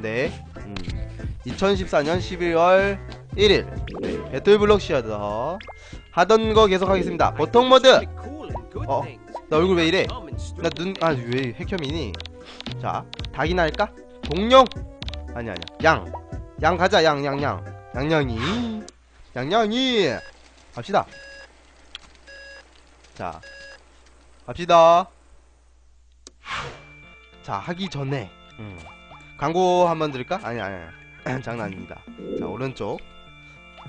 네. 음. 2014년 12월 1일. 네. 배틀블록 시어더 하던 거 계속 하겠습니다. 보통 모드. 어. 나 얼굴 왜 이래? 나 눈 아 왜 핵혐이니? 자, 닭이나 할까? 공룡? 아니 아니야. 양. 양 가자. 양 양 양. 양양이. 양양이. 갑시다. 자. 갑시다. 자, 하기 전에 음. 광고 한번 드릴까? 아니 아니 아니. 장난입니다. 자, 오른쪽.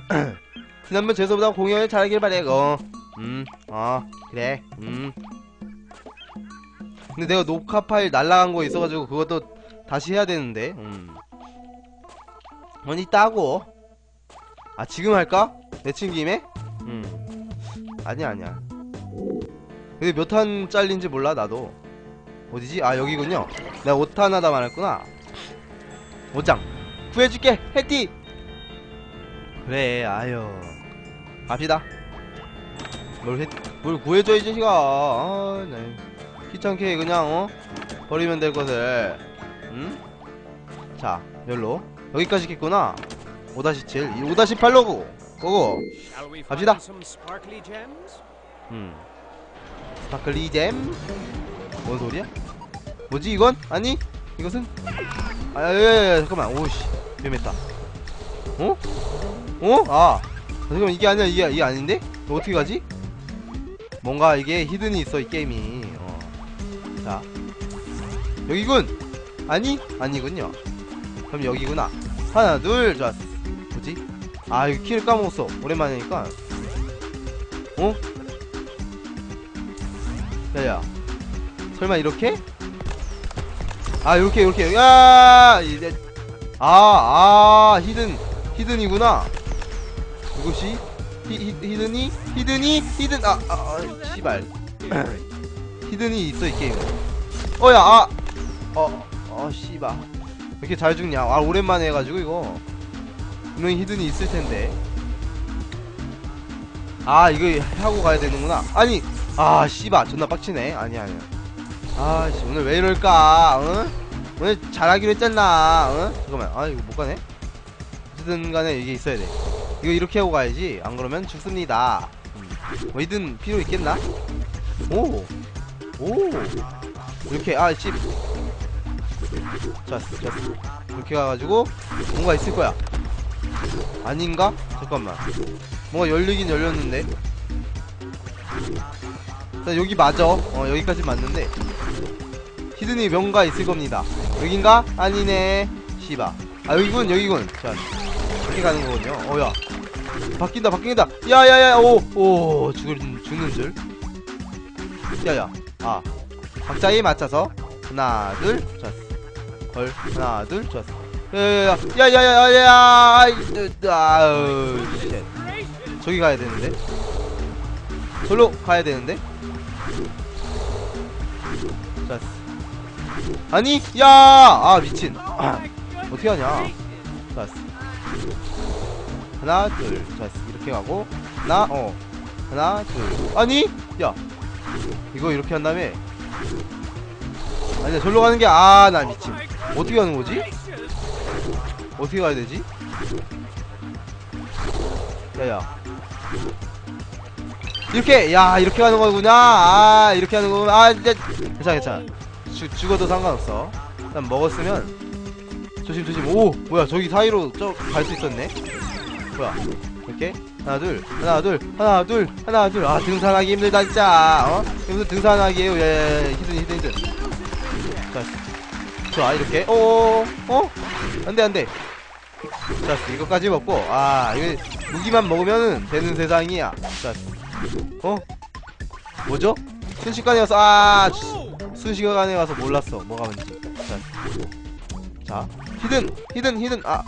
지난번 죄송보다 공연을 잘하길 바래고. 음. 어. 그래. 음. 근데 내가 녹화 파일 날라간 거 있어가지고 그것도 다시 해야 되는데 음. 아니 따고 아 지금 할까? 내친 김에? 음 아니야 아니야 근데 몇탄 잘린지 몰라 나도 어디지? 아 여기군요 내가 5탄 하다 말했구나 5장 구해줄게 해띠. 그래 아유. 갑시다. 뭘, 해, 뭘 구해줘 이 자식아. 아, 네. 귀찮게 그냥 어? 버리면 될 것을. 음? 자 열로. 여기까지 있겠구나. 5-7 5-8로고 고고 갑시다. 음. 스파클리 잼? 뭔 소리야? 뭐지 이건? 아니 이것은? 아야야야 잠깐만. 오씨. 위험했다. 어? 어? 아. 잠깐만 이게 아니야 이게, 이게 아닌데? 이거 어떻게 가지? 뭔가 이게 히든이 있어 이 게임이. 어. 자. 여기군. 아니? 아니군요. 그럼 여기구나. 하나 둘 좋았어 뭐지? 아 이거 키를 까먹었어. 오랜만이니까. 어? 야야. 설마 이렇게 아 이렇게 이렇게 야 이제 아아 히든 히든이구나 이것이 히, 히, 히든이 히든이 히든 아, 아, 아 씨발 히든이 있어 이 게임 어야 아 어, 어, 씨발. 왜 이렇게 잘 죽냐? 아, 오랜만에 해가지고, 이거. 분명히 히든이 있을 텐데. 아, 이거 하고 가야 되는구나. 아니! 아, 씨발. 존나 빡치네. 아니야, 아니야. 아, 씨, 오늘 왜 이럴까? 응? 오늘 잘하기로 했잖아. 응? 잠깐만. 아, 이거 못 가네? 어쨌든 간에 이게 있어야 돼. 이거 이렇게 하고 가야지. 안 그러면 죽습니다. 음. 뭐, 히든 필요 있겠나? 오! 오! 이렇게, 아, 씨. 좋았어 좋았어 이렇게 가가지고 뭔가 있을 거야 아닌가? 잠깐만 뭔가 열리긴 열렸는데 자 여기 맞아 어 여기까지 맞는데 히든이 뭔가 있을 겁니다. 여긴가? 아니네. 씨바. 아 여기군 여기군. 자 이렇게 가는 거군요. 어야. 바뀐다 바뀐다. 야야야 오오 죽을 죽는 줄. 야야. 아. 박자에 맞춰서 하나 둘 좋았어. 걸 하나 둘 좋았어. 야야야야야야야 아우 쉣. 저기 가야 되는데? 절로 가야 되는데? 좋았어 아니 야아 미친. 어떻게 하냐? 좋았어. 하나 둘. 좋았어. 이렇게 가고 하나 어. 하나 둘. 아니 야. 이거 이렇게 한 다음에. 아니야 절로 가는 게 아 나 미친. 어떻게 가는 거지? 어떻게 가야 되지? 야야. 이렇게 야 이렇게 가는 거구나. 아 이렇게 하는 거구나. 아 진짜 괜찮아 괜찮아 죽, 죽어도 상관없어. 일단 먹었으면 조심 조심. 오 뭐야 저기 사이로 저 갈 수 있었네. 뭐야 이렇게? 하나 둘 하나 둘 하나 둘 하나 둘아 등산하기 힘들다 진짜. 어? 무슨 등산하기 예 히든 히든 히든 자 좋아 이렇게. 오 어? 안돼 안돼. 자 이거까지 먹고. 아 이거 무기만 먹으면 되는 세상이야. 자 어? 뭐죠? 순식간에 와서 아 수- 순식간에 와서 몰랐어. 뭐가 뭔지. 자, 자. 히든 히든 히든. 아.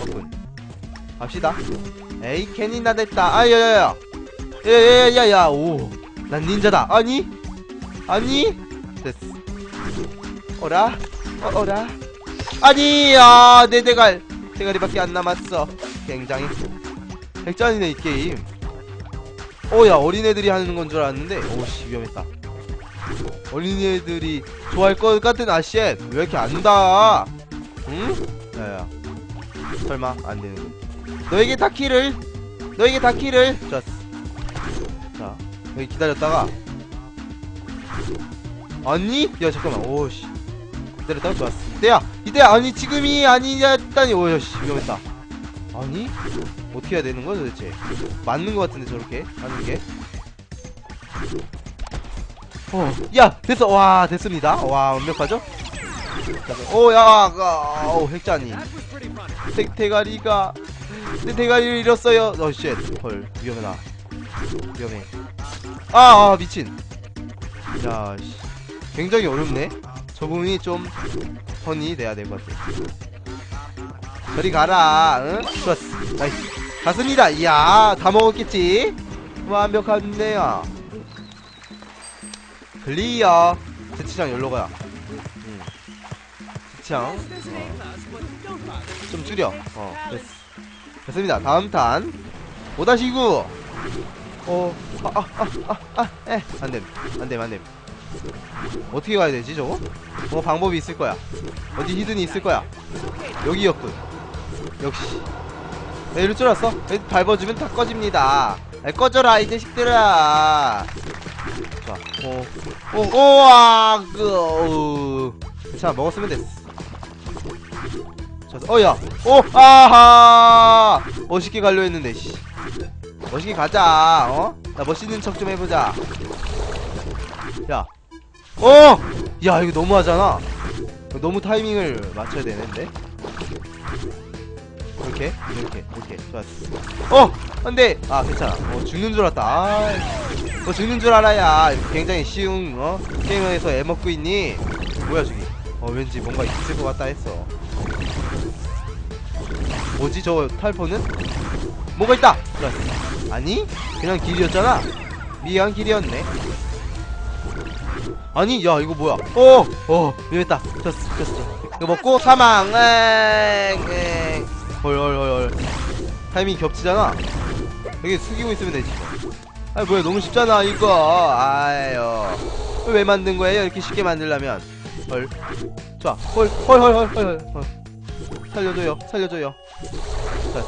없군 갑시다. 에이 괜히 나댔다. 아야야야. 야 야야야야. 오난 닌자다. 아니? 아니? 됐어. 어라? 어, 어라? 아니 아내 대갈. 대가리밖에 안 남았어. 굉장히 백전이네 이 게임. 어야 어린애들이 하는 건 줄 알았는데. 오씨 위험했다 어린애들이 좋아할 것 같은 아씨왜 이렇게 안다? 응? 야야. 설마 안 되는 너에게 다키를 너에게 다키를. 좋았어 자 여기 기다렸다가. 아니? 야 잠깐만. 오씨. 기다렸다가 좋았어. 이때야 이때야. 아니 지금이 아니냐다니. 오씨 위험했다. 아니? 어떻게 해야 되는 거야 도대체? 맞는 거 같은데 저렇게? 하는 게 어, 야, 됐어. 와, 됐습니다. 와, 완벽하죠? 오, 야, 아, 오, 핵자니. 대, 대가리가, 내 대가리를 잃었어요. 어, 쉣. 헐, 위험해라. 위험해. 아, 아, 미친. 야, 씨. 굉장히 어렵네. 저 부분이 좀, 턴이 돼야 될 것 같아. 저리 가라, 응? 좋았어. 나이스. 갔습니다. 이야, 다 먹었겠지? 완벽한데요. 클리어 대치장 열로 가야 응. 대치장 좀 줄여 어 됐어 됐습니다 다음 탄 5-9 어, 아, 아, 아, 아, 아, 에, 안 됨, 안 됨, 안 됨. 어떻게 가야 되지, 저거? 뭐 방법이 있을 거야. 어디 히든이 있을 거야. 여기였군. 역시. 야, 이럴 줄 알았어? 밟아주면 다 꺼집니다. 아, 꺼져라, 이 자식들아. 자, 어, 오, 오와, 그, 어, 괜찮아, 먹었으면 됐어. 자, 어, 야, 오, 아하, 멋있게 가려 했는데, 씨. 멋있게 가자, 어? 나 멋있는 척 좀 해보자. 야, 어, 야, 이거 너무하잖아. 너무 타이밍을 맞춰야 되는데. 이렇게, 이렇게, 이렇게, 좋았어. 어, 안돼. 아, 괜찮아. 어, 죽는 줄 알았다. 아, 너 죽는 줄 알아야 굉장히 쉬운 어 게임에서 애 먹고 있니? 뭐야 저기? 어 왠지 뭔가 있을 것 같다 했어. 뭐지 저 탈포는? 뭐가 있다. 좋았어. 아니 그냥 길이었잖아. 미안 길이었네. 아니 야 이거 뭐야? 어, 어 위험했다. 졌어, 졌어. 이거 먹고 사망. 엥, 엥. 헐헐헐헐. 타이밍 겹치잖아. 여기 숙이고 있으면 되지. 뭐. 아 뭐야 너무 쉽잖아 이거. 아유. 왜 만든 거예요 이렇게 쉽게 만들려면? 헐. 좋아. 헐헐헐헐헐 살려줘요 살려줘요. 자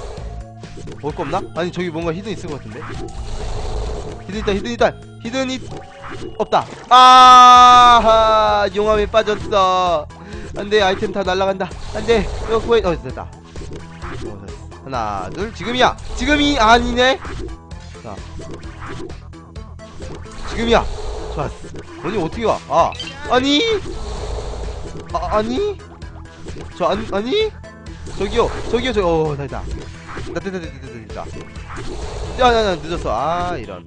먹을 거 없나? 아니 저기 뭔가 히든 있을 것 같은데. 히든 있다 히든 있다. 히든이 없다. 아하 용암에 빠졌어. 안돼 아이템 다 날라간다. 안돼. 이거 구해 어 됐다. 어, 됐어. 하나 둘 지금이야. 지금이 아니네. 자. 지금이야. 좋았어 아니 어떻게 와? 아 아니? 아 아니? 저 아니 아니? 저기요 저기요 저어 됐다. 됐다 됐다 됐다 됐다 야야야 늦었어. 아 이런.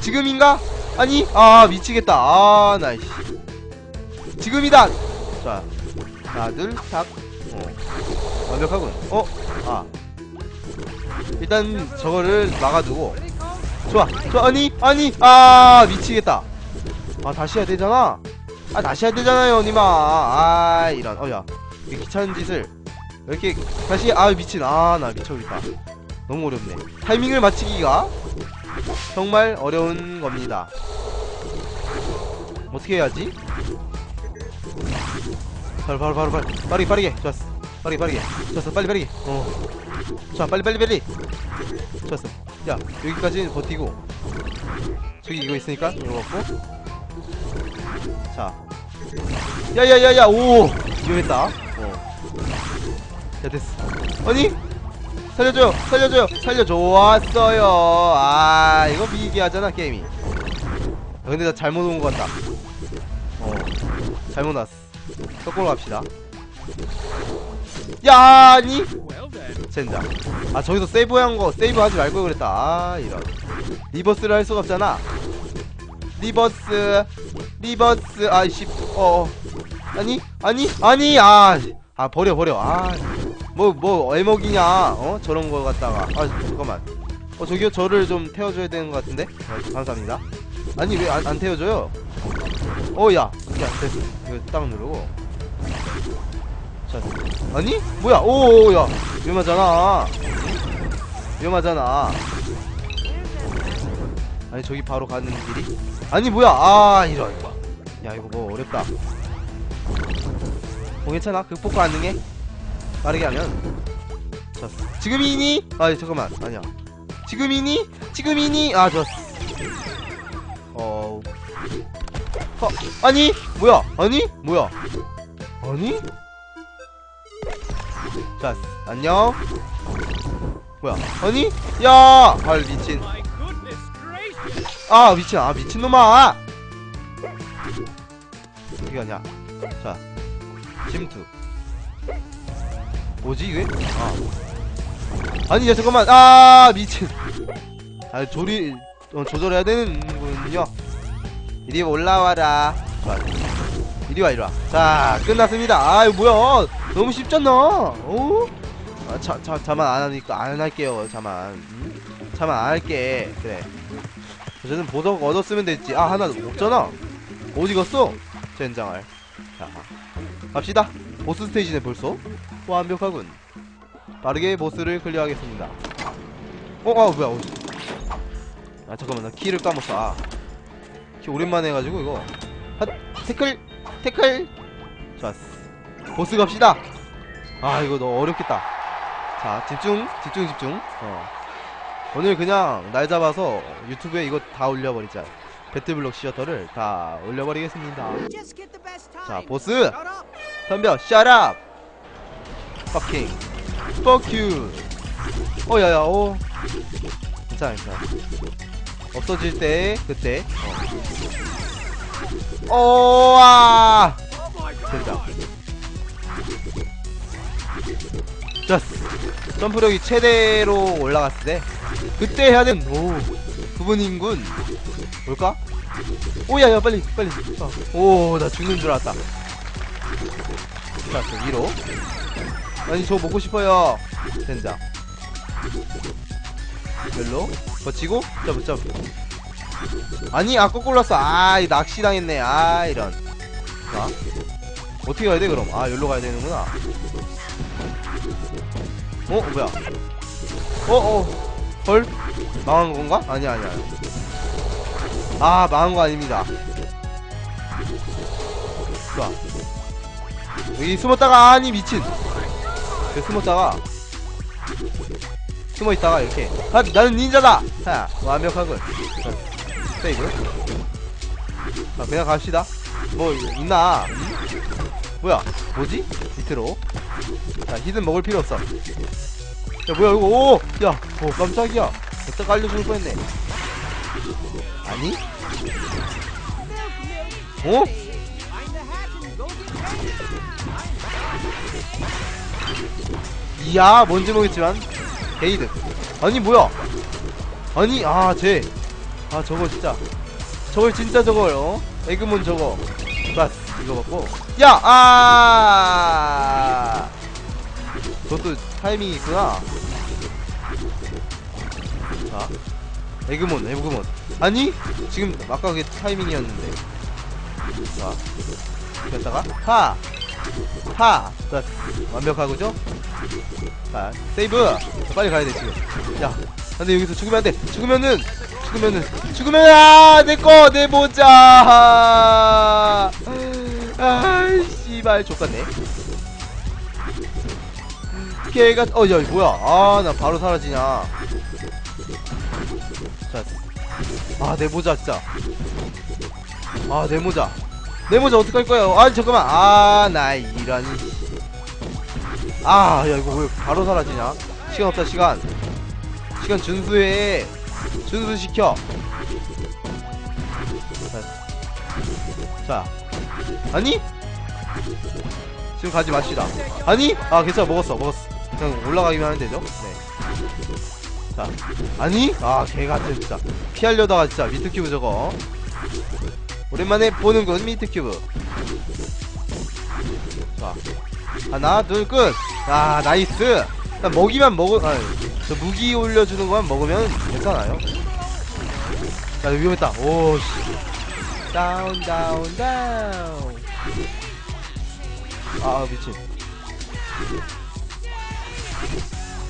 지금인가? 아니? 아 미치겠다. 아 나이씨 지금이다. 자 하나 둘탁. 어. 완벽하군. 어 아. 일단 저거를 막아두고. 좋아. 좋아. 아니 아니. 아 미치겠다. 아 다시 해야 되잖아. 아 다시 해야 되잖아요 니마. 아 이런. 어야. 귀찮은 짓을. 왜 이렇게 다시 아 미친. 아 나 미쳐버리다. 너무 어렵네. 타이밍을 맞추기가 정말 어려운 겁니다. 어떻게 해야지? 바로 바로 바로 바로 빠르게 빠르게. 좋았어 빠르게 빠르게 좋았어 빨리 빠르게 어자 빨리 빨리 빨리. 좋았어. 야 여기까지 버티고. 저기 이거 있으니까 이거 먹고. 자. 야야야야 오. 위험했다. 어야 됐어. 아니? 살려줘요 살려줘요 살려줘 왔어요. 아 이거 미개하잖아 게임이. 야, 근데 나 잘못 온 것 같다. 어. 잘못 왔어. 거꾸로 갑시다 야 아니. 젠장. 아 저기서 세이브한 거 세이브 하지 말고 그랬다. 아 이런. 리버스를 할 수가 없잖아. 리버스 리버스. 아이씨 어 어. 아니 아니 아니 아, 아 버려 버려. 아 뭐 뭐 애먹이냐 어? 저런 거 갖다가. 아 잠깐만. 어 저기요 저를 좀 태워줘야 되는 것 같은데? 어, 감사합니다. 아니 왜안안 태워줘요? 어야. 야 됐어. 이거 딱 누르고 자 아니? 뭐야? 오 야. 위험하잖아. 위험하잖아. 아니 저기 바로 가는 길이? 아니 뭐야? 아 이런. 야 이거 뭐 어렵다. 어 괜찮아? 극복 가능해? 빠르게 하면. 좋았어 지금이니? 아 잠깐만. 아니야. 지금이니? 지금이니? 아 좋았어. 어... 어 아니? 뭐야? 아니? 뭐야? 아니? 자 안녕. 뭐야? 아니? 야! 발 미친! 아 미친 아 미친놈아! 이게 아니야. 자 침투. 뭐지 이게? 아. 아니 야 잠깐만. 아 미친. 아 조리 어, 조절해야 되는군요. 이리 올라와라. 좋아 이리 와 이리 와 자 끝났습니다. 아 이거 뭐야? 너무 쉽잖아. 어? 아, 자, 자, 자만 안 하니까 안 할게요 자만. 음? 자만 안 할게. 그래. 어쨌든 보석 얻었으면 됐지. 아 하나 없잖아. 어디 갔어. 젠장을 자 갑시다. 보스 스테이지네 벌써. 완벽하군. 빠르게 보스를 클리어하겠습니다. 어? 아 뭐야 어, 아 잠깐만 나 키를 까먹었어. 아. 키 오랜만에 해가지고 이거. 핫 태클 태클. 좋았어. 보스 갑시다. 아 이거 너무 어렵겠다. 자 집중 집중 집중. 어. 오늘 그냥 날 잡아서 유튜브에 이거 다 올려버리자. 배틀블록 시어터를 다 올려버리겠습니다. 자 보스. 덤벼 fucking. fuck you. 어 야야 어. 괜찮아 괜찮아. 없어질 때 그때. 어 어아 된다 좋았어 점프력이 최대로 올라갔을 때 그때 해야 되는 오 부분인군 뭘까? 오야야 빨리 빨리 오 나 죽는 줄 알았다 자, 저 위로. 아니, 저 먹고 싶어요. 된장. 별로. 버치고, 점프, 점프. 아니, 아, 거꾸로 왔어. 아, 이 낚시 당했네. 아, 이런. 자. 어떻게 가야 돼, 그럼? 아, 여기로 가야 되는구나. 어, 뭐야. 어, 어. 헐? 망한 건가? 아니야, 아니야. 아, 망한 거 아닙니다. 좋아. 여기 숨었다가 아니 미친 그 숨었다가 숨어있다가 이렇게 아 나는 닌자다 자 완벽하군 자, 세이브 자 그냥 갑시다. 뭐 있나? 음? 뭐야? 뭐지? 밑으로? 자 히든 먹을 필요 없어. 야 뭐야 이거? 오야 오 깜짝이야. 어떡 알려줄 뻔했네. 아니? 어? 이야 뭔지 모르겠지만 게이드. 아니 뭐야? 아니 아쟤 아 저거 진짜. 저걸 진짜 저걸 어 에그몬 저거. 맞 이거 갖고. 야 아! 그것도 타이밍이 있구나. 자 에그몬 에그몬. 아니 지금 아까 그게 타이밍이었는데. 자 됐다가 하 하! 자, 완벽하고죠? 자, 세이브! 빨리 가야 돼, 지금. 야, 근데 여기서 죽으면 안 돼! 죽으면은! 죽으면은! 죽으면, 아! 내 거! 내 모자! 아이, 씨발, 족같네. 걔가, 어, 야, 뭐야. 아, 나 바로 사라지냐. 자, 아, 내 모자, 진짜. 아, 내 모자. 내 모자 어떡할 거야? 아 잠깐만. 아, 나 이런. 아, 야 이거 왜 바로 사라지냐? 시간 없다 시간. 시간 준수해. 준수 시켜. 자, 자. 아니? 지금 가지 맙시다. 아니? 아 괜찮아 먹었어 먹었어. 그냥 올라가기만 하면 되죠. 네. 자, 아니? 아 개같은 진짜. 피하려다가 진짜 미트 큐브 저거. 오랜만에 보는군 미트 큐브. 자, 하나, 둘, 끝. 아, 나이스. 일단 먹이만 먹어, 아, 저 무기 올려주는 것만 먹으면 괜찮아요. 자, 위험했다. 오, 씨. 다운, 다운, 다운. 아, 미친.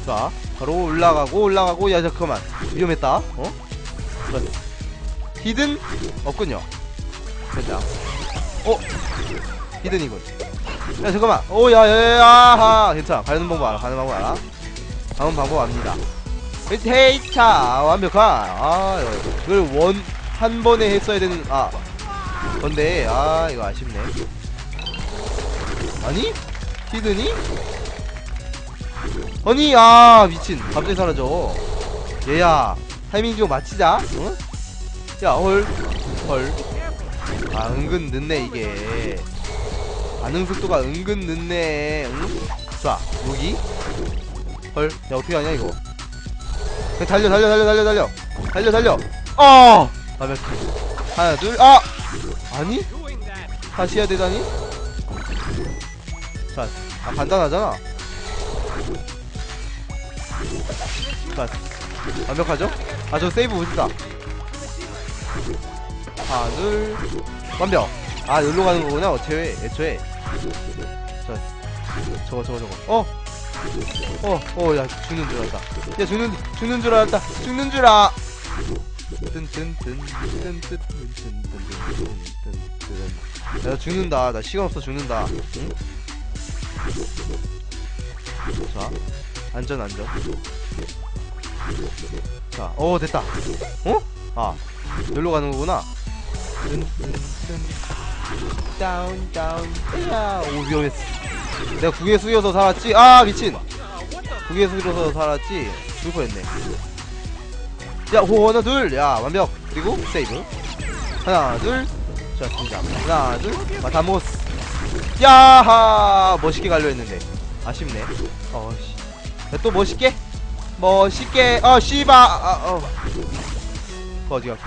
자, 바로 올라가고, 올라가고, 야, 잠깐만. 위험했다. 어? 자, 히든? 없군요. 됐다. 어? 히든이군. 야 잠깐만. 오야야야하. 괜찮아. 가는 방법 알아 가는 방법 알아. 가는 방법 압니다. 헤이차. 완벽한. 아 이걸 원 한 번에 했어야 되는 아. 건데 아 이거 아쉽네. 아니? 히드니 아니 아 미친. 갑자기 사라져. 얘야 타이밍 좀 맞추자. 응? 야헐헐. 아 은근 늦네 이게 반응 속도가 은근 늦네. 응? 자 무기. 헐야 어떻게 하냐 이거? 그냥 달려 달려 달려 달려 달려. 달려 달려. 어! 아몇 하나 둘아! 아니. 다시 해야 되다니? 자 아, 간단하잖아. 자 완벽하죠? 아 저 세이브 못했다. 하나 둘 완벽 아 여기로 가는 거구나 어째 애초에 저 저거 저거 저거 어! 어! 어! 야 죽는 줄 알았다 야 죽는 죽는 줄 알았다 죽는 줄 아! 야 죽는다 나 시간 없어 죽는다 응? 자 안전 안전 자어 됐다 어? 아 여기로 가는 거구나 뜬, 뜬, 뜬. 다운 다운. 야, 오 위험했어. 내가 국에 숙여서 살았지? 아 미친. 국에 숙여서 살았지? 죽을 뻔했네. 야 호, 하나 둘야 완벽. 그리고 세이브. 하나 둘. 좋았습니다 하나 둘다 먹었어. 야하! 멋있게 가려 했는데. 아쉽네. 어씨. 또 멋있게? 멋있게. 어 씨바. 아, 어. 그거 어디 갔어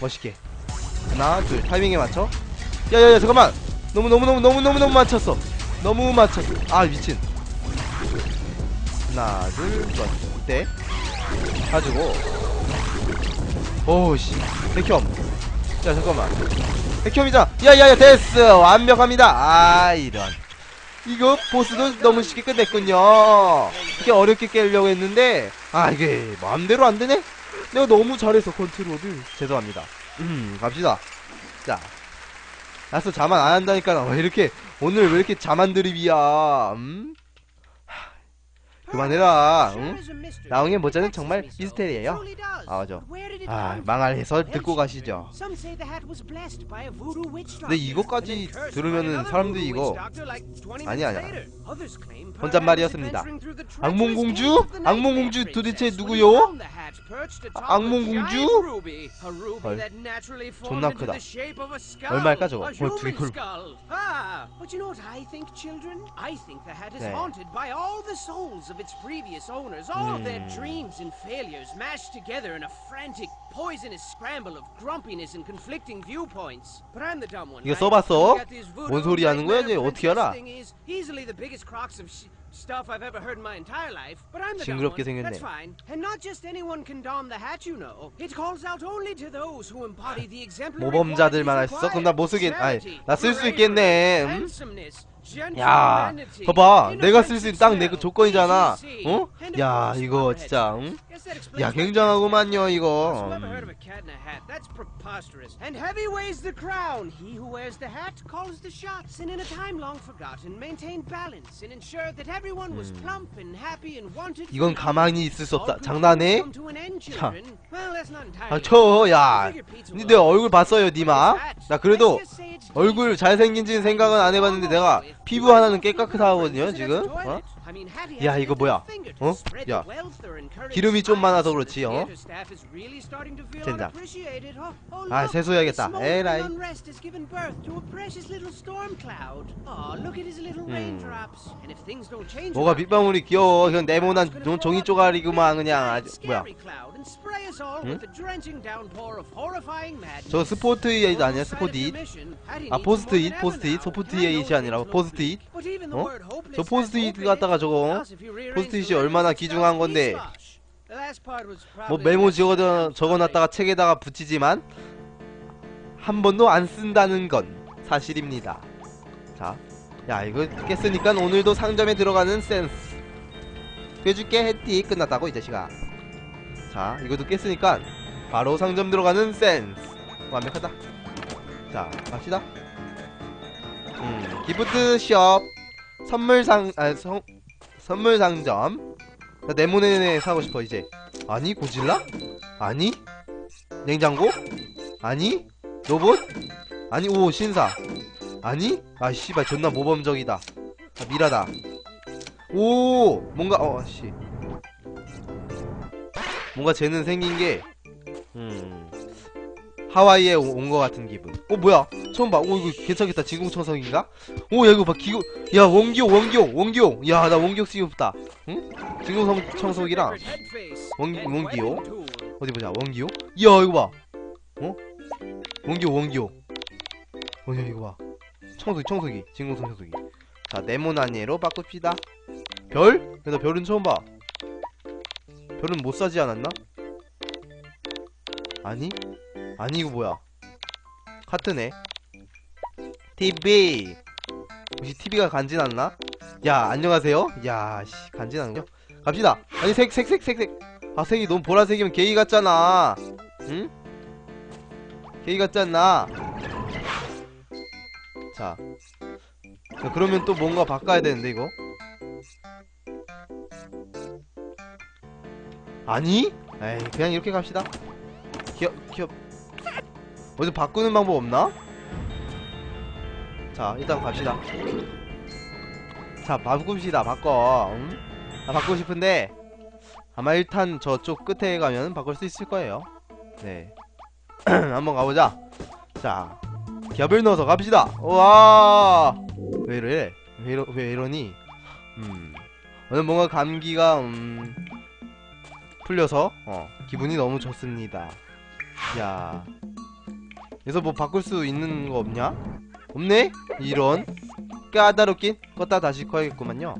멋있게 하나 둘 타이밍에 맞춰. 야야야 잠깐만. 너무 너무 너무 너무 너무 너무 맞췄어. 너무 맞췄어. 아 미친. 하나 둘 좋았어. 이때 가지고. 오우씨. 백혐. 야 잠깐만. 백혐이자 야야야 됐어. 완벽합니다. 아 이런. 이거 보스도 너무 쉽게 끝냈군요. 이렇게 어렵게 깨려고 했는데 아 이게 마음대로 안 되네? 내가 너무 잘해서 컨트롤을. 죄송합니다 음 갑시다 자 나서 자만 안 한다니까 왜 이렇게 오늘 왜 이렇게 자만 드립이야 음? 하, 그만해라 응? 나옹의 모자는 정말 미스테리예요 아 맞아 아 망할 해설 듣고 가시죠 근데 이거까지 들으면은 사람들이 이거 아니 아니야 혼잣말이었습니다. 악몽공주? 악몽공주 도대체 누구요? 악몽공주? 헐, 존나 크다. 얼마일까, 저거? the hat is 네. haunted by all the souls of its previous owners, all of their 음. dreams and failures mashed together in a frantic, poisonous scramble of grumpiness and conflicting viewpoints. But I'm the dumb one. 이거 right? 써봤어? I got these voodoo 뭔 소리 하는 거야, nightmare 이제? 어떻게 알아? princess thingies, Easily the biggest crocs of sh- stuff I've ever heard in my entire life. But I'm the dumb 징그럽게 one. 생겼네. That's fine. And not just anyone can don the hat, you know. It calls out only to those who embody the exemplary 모범자들만 할 수 있어? 그럼 나 못 쓰겠 아니 나 쓸 수 있겠네 음? 야, 봐봐. 내가 쓸 수 있는 딱 내 그 조건이잖아. 어? 야, 이거 진짜. 응? 야, 굉장하구만요, 이거. 음. 이건 가만히 있을 수 없다. 장난해? 자. 아, 저, 야. 내 얼굴 봤어요, 니마? 나 그래도 얼굴 잘생긴지는 생각은 안 해봤는데 내가 피부 하나는 깨끗하거든요, 지금? 어? 야, 이거 뭐야? 어? 야, 기름이 좀 많아서 그렇지, 어? 젠장. 아, 세수해야겠다. 에라이. 뭐가 빗방울이 귀여워. 그냥 네모난 종- 종이 쪼가리구만, 그냥. 아주, 뭐야. 응? 저 스포트 잇 아니야, 스포트 잇? 아, 포스트 잇, 포스트 잇, 소프트 잇이 아니라 포스트 잇? 어? 저 포스트 잇 갖다가 저거, 포스트 잇이 얼마나 귀중한 건데. 뭐 메모 적어, 적어놨다가 책에다가 붙이지만 한 번도 안 쓴다는 건 사실입니다. 자, 야 이거 깼으니까 오늘도 상점에 들어가는 센스. 꿰줄게 했디 끝났다고 이 자식아. 자, 이것도 깼으니까 바로 상점 들어가는 센스. 완벽하다. 자, 갑시다. 음, 기프트숍 선물 상 아 성, 선물 상점. 나 네모네네 사고 싶어 이제. 아니 고질라? 아니? 냉장고? 아니? 로봇? 아니 오 신사. 아니? 아 씨발 존나 모범적이다. 아, 미라다. 오 뭔가 어씨 뭔가 쟤는 생긴 게 음. 하와이에 온거 같은 기분. 어 뭐야? 처음 봐. 오 이거 괜찮겠다. 진공청소기인가? 오 야 이거 봐 기구. 야 원기용 원기용 원기용. 야나 원기용 쓰고 싶다. 응? 진공청소기랑 원- tool. 어디 보자. 원기용. 이야 이거 봐. 어? 원기용 원기용. 어야 이거 봐. 청소기 청소기 진공청소기. 자 네모나니에로 바꿉시다. 별? 야, 나 별은 처음 봐. 별은 못 사지 않았나? 아니? 아니 이거 뭐야? 카트네. TV. 혹시 TV가 간지났나? 야 안녕하세요. 야 씨, 간지나는겨? 갑시다. 아니 색 색 색 색 색. 아 색이 너무 보라색이면 게이 같잖아. 응? 같지 않나? 자. 자, 그러면 또 뭔가 바꿔야 되는데 이거. 아니? 에이 그냥 이렇게 갑시다. 기업 기업 어디 바꾸는 방법 없나? 자 일단 갑시다. 자 바꿉시다 바꿔. 응? 아, 바꾸고 싶은데 아마 일단 저쪽 끝에 가면 바꿀 수 있을 거예요. 네. 한번 가보자. 자 기압을 넣어서 갑시다. 와왜 이래? 왜, 이러, 왜 이러니? 음. 오늘 뭔가 감기가 음 풀려서 어 기분이 너무 좋습니다 야 여기서 뭐 바꿀 수 있는 거 없냐? 없네? 이런 까다롭긴 껐다 다시 꺼야겠구만요